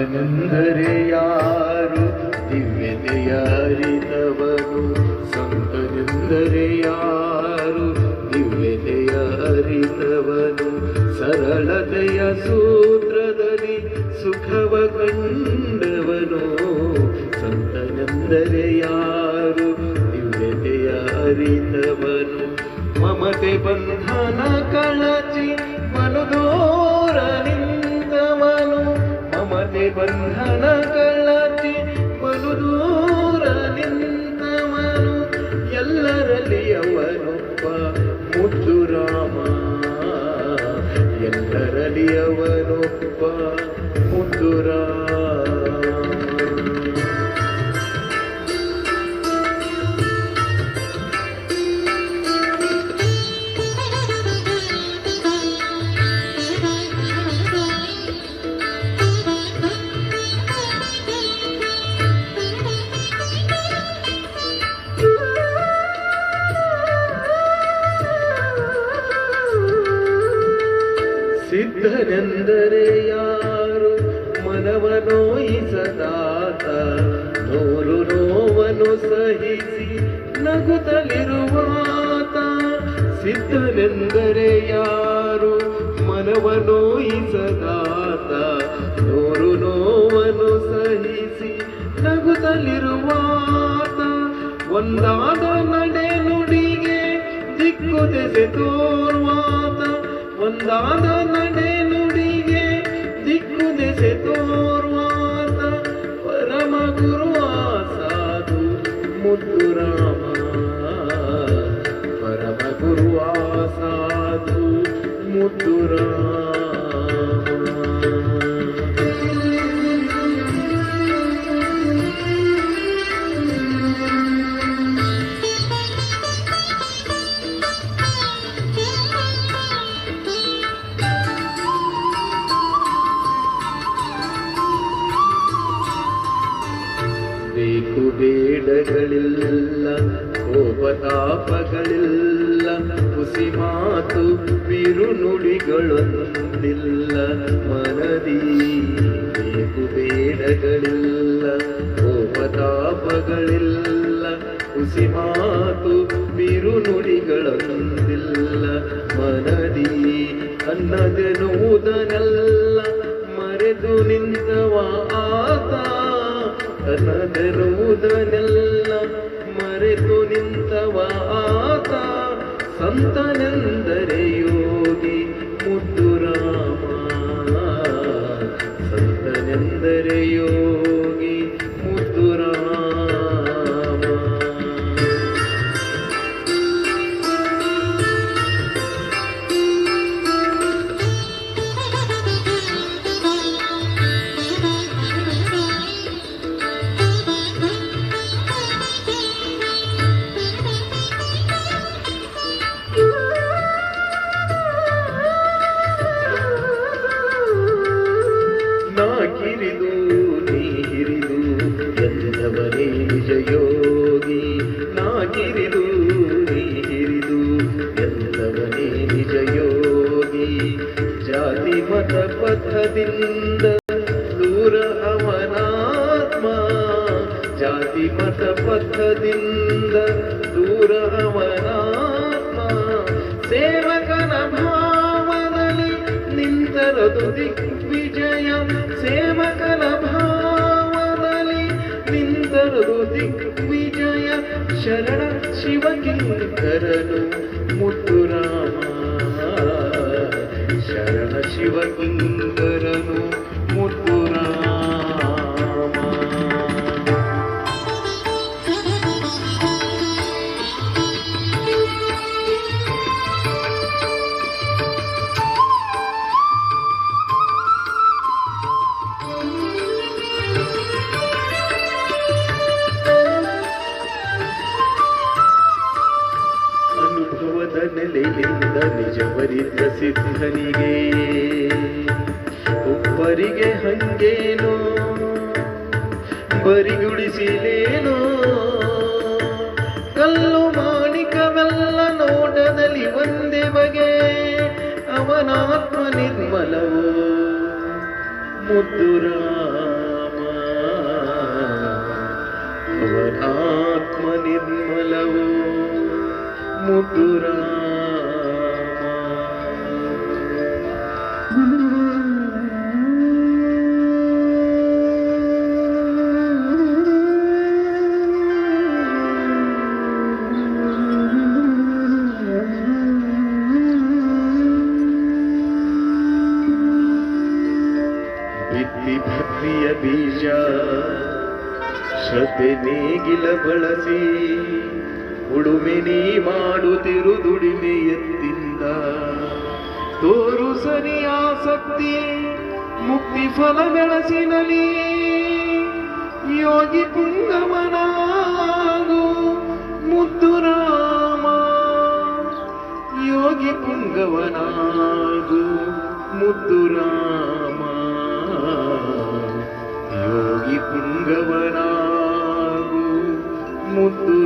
ಸಂತನೆಂದರೆ ಯಾರು? ದಿವ್ಯತೆಯ ಅರಿತವರು ಸಂತನೆಂದರೆ ಯಾರು? ದಿವ್ಯತೆಯ ಸರಳತೆಯ ಸೂತ್ರದಲ್ಲಿ ಸುಖವ ಕಂಡವನು ಸಂತನೆಂದರೆ ಯಾರು? ದಿವ್ಯತೆಯ ಮಮತೆ ಬಂಧನ ಕಳಚಿ ಮಮತೆ ಬಂಧನ ಸಿದ್ಧನೆಂದರೆ ಯಾರು ಮನವನೋಯಿಸದಾತ ತೋರು ನೋವನ್ನು ಸಹಿಸಿ ನಗುತ್ತಲಿರುವಾತ. ಸಿದ್ಧನೆಂದರೆ ಯಾರು ಮನವನೋಯಿಸದಾತ ತೋರು ನೋವನ್ನು ಸಹಿಸಿ ನಗುತ್ತಲಿರುವಾತ. ಒಂದಾದ ನಡೆ ನುಡಿಗೆ ದಿಕ್ಕು ದೆಸೆ ತೋರ್ವಾತ ಒಂದಾದ परमगुरु आसाधु मुद्दुरा ಸಾಧು ಮುದ್ದು ರಾಮ ಬೇಕು ಬೇಡಗಳಿಲ್ಲ ಕೋಪತಾಪಗಳಿಲ್ಲ, ಹುಸಿ ಮಾತು ಬಿರುನುಡಿಗಳೊಂದಿಲ್ಲ ಮನದಿ ಕುಬೇಡಗಳಿಲ್ಲ ಬೇಡಗಳಿಲ್ಲ, ಕೋಪತಾಪಗಳಿಲ್ಲ, ಹುಸಿ ಮಾತು ಬಿರುನುಡಿಗಳೊಂದಿಲ್ಲ ಮನದಿ ಅನ್ನದೆನುವುದನೆಲ್ಲ ಮರೆದು ನಿಂತವ ಅನ್ನದೆನ್ನುವುದನೆಲ್ಲ ಮರೆತು ನಿಂತವ ಆತ. ಸಂತನೆಂದರೆ ಯೋಗಿ ಮುದ್ದು ರಾಮ. ಸಂತನೆಂದರೆ ಯೋಗಿ ಪಥದಿಂದ ದೂರ ಅವನಾತ್ಮ ಜಾತಿ, ಮತ ಪಥದಿಂದ ದೂರ ಅವನಾತ್ಮ ಸೇವಕನ ಭಾವದಲ್ಲಿ ನಿಂತರದು ದಿಗ್ವಿಜಯ. ಸೇವಕನ ಭಾವದಲ್ಲಿ ನಿಂತರದು ದಿಗ್ವಿಜಯ. ಶರಣ ಶಿವಕಿಂಕರನು ಮುತ್ತುರಾಮ ರಾಮ. ಶರಣ ಶಿವಕಿಂಕರನು ಸಿದ್ಧನಿಗೆ. ಒಬ್ಬರಿಗೆ ಹಂಗೇನೋ, ಬರಿಗುಡಿಸಿಲೇನೋ. ಕಲ್ಲು ಮಾಣಿಕವೆಲ್ಲ ನೋಟದಲ್ಲಿ ಒಂದೇ ಬಗೆ, ಅವನಾತ್ಮ ನಿರ್ಮಲವೋ. ಮುದ್ದುರ ಅವನಾತ್ಮ ನಿರ್ಮಲವೋ. ಮುದ್ದು ಭಕ್ತಿಯ ಬೀಜ ಶ್ರದ್ಧೆ ನೇಗಿಲ ಬಳಸಿ ಉಡುಮೆ ನೀ ಮಾಡುತ್ತಿರು ದುಡಿಮೆ ಎತ್ತಿಂದ ತೋರು ಸರಿ ಆಸಕ್ತಿ ಮುಕ್ತಿ ಫಲ ಬೆಳಸಿನಲಿ ಯೋಗಿ ಪುಂಗಮನಾಗು ಮುದ್ದು ರಾಮ ಯೋಗಿ ಪುಂಗವನಾಗು ಮುದ್ದು ರಾಮ ಯೋಗಿ ಪುಂಗವನಾಗು ಮುದ್ದು